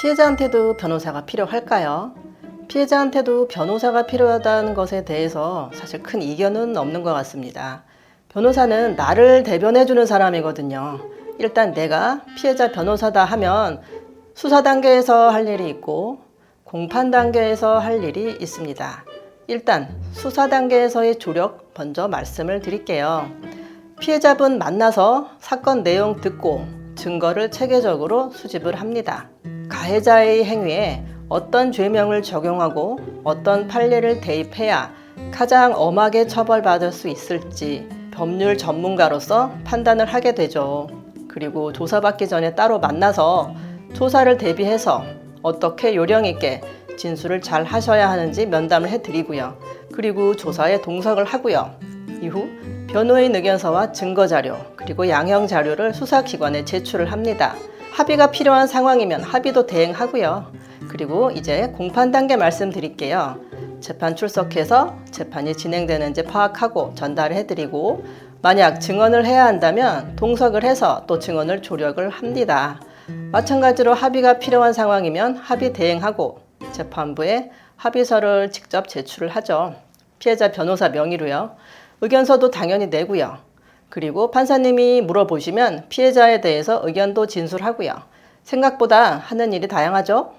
피해자한테도 변호사가 필요할까요? 피해자한테도 변호사가 필요하다는 것에 대해서 사실 큰 이견은 없는 것 같습니다. 변호사는 나를 대변해주는 사람이거든요. 일단 내가 피해자 변호사다 하면 수사 단계에서 할 일이 있고 공판 단계에서 할 일이 있습니다. 일단 수사 단계에서의 조력 먼저 말씀을 드릴게요. 피해자분 만나서 사건 내용 듣고 증거를 체계적으로 수집을 합니다. 가해자의 행위에 어떤 죄명을 적용하고 어떤 판례를 대입해야 가장 엄하게 처벌받을 수 있을지 법률 전문가로서 판단을 하게 되죠. 그리고 조사받기 전에 따로 만나서 조사를 대비해서 어떻게 요령 있게 진술을 잘 하셔야 하는지 면담을 해드리고요. 그리고 조사에 동석을 하고요. 이후 변호인 의견서와 증거 자료 그리고 양형 자료를 수사기관에 제출을 합니다. 합의가 필요한 상황이면 합의도 대행하고요. 그리고 이제 공판 단계 말씀드릴게요. 재판 출석해서 재판이 진행되는지 파악하고 전달을 해드리고 만약 증언을 해야 한다면 동석을 해서 또 증언을 조력을 합니다. 마찬가지로 합의가 필요한 상황이면 합의 대행하고 재판부에 합의서를 직접 제출을 하죠. 피해자 변호사 명의로요. 의견서도 당연히 내고요. 그리고 판사님이 물어보시면 피해자에 대해서 의견도 진술하고요. 생각보다 하는 일이 다양하죠?